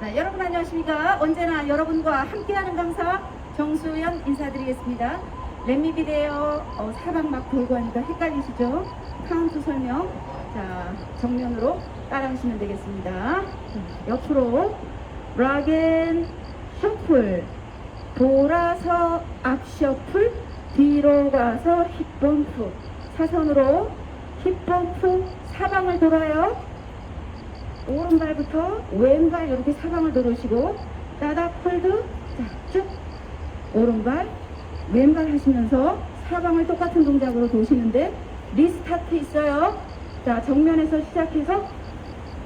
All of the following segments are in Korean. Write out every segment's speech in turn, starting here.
자, 여러분 안녕하십니까? 언제나 여러분과 함께하는 강사 정수연 인사드리겠습니다. 렛미비데요 어, 사방 막 돌고 하니까 헷갈리시죠? 카운트 설명. 자, 정면으로 따라하시면 되겠습니다. 자, 옆으로 락앤 셔플 돌아서 앞 셔플 뒤로 가서 힙범프 사선으로 힙범프 사방을 돌아요. 오른발부터 왼발 이렇게 사방을 돌으시고 따닥 폴드 자쭉. 오른발 왼발 하시면서 사방을 똑같은 동작으로 도시는데 리스타트 있어요. 자 정면에서 시작해서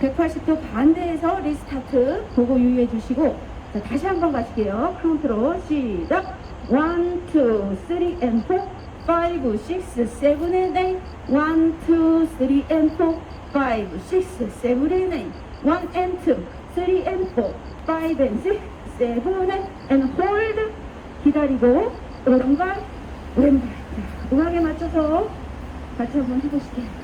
180도 반대에서 리스타트 보고 유의해 주시고 자 다시 한번 가실게요. 카운트로 시작. 1, 2, 3 and 4 5, 6, 7 and 8 1, 2, 3 and 4 5, 6, 7 and 8 1 and 2, 3 and 4 5 and 6, 7 and, hold. 기다리고 오른발 왼발. 자, 음악에 맞춰서 같이 한번 해보실게요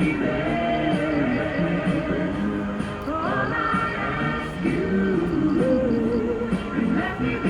All I ask you, let me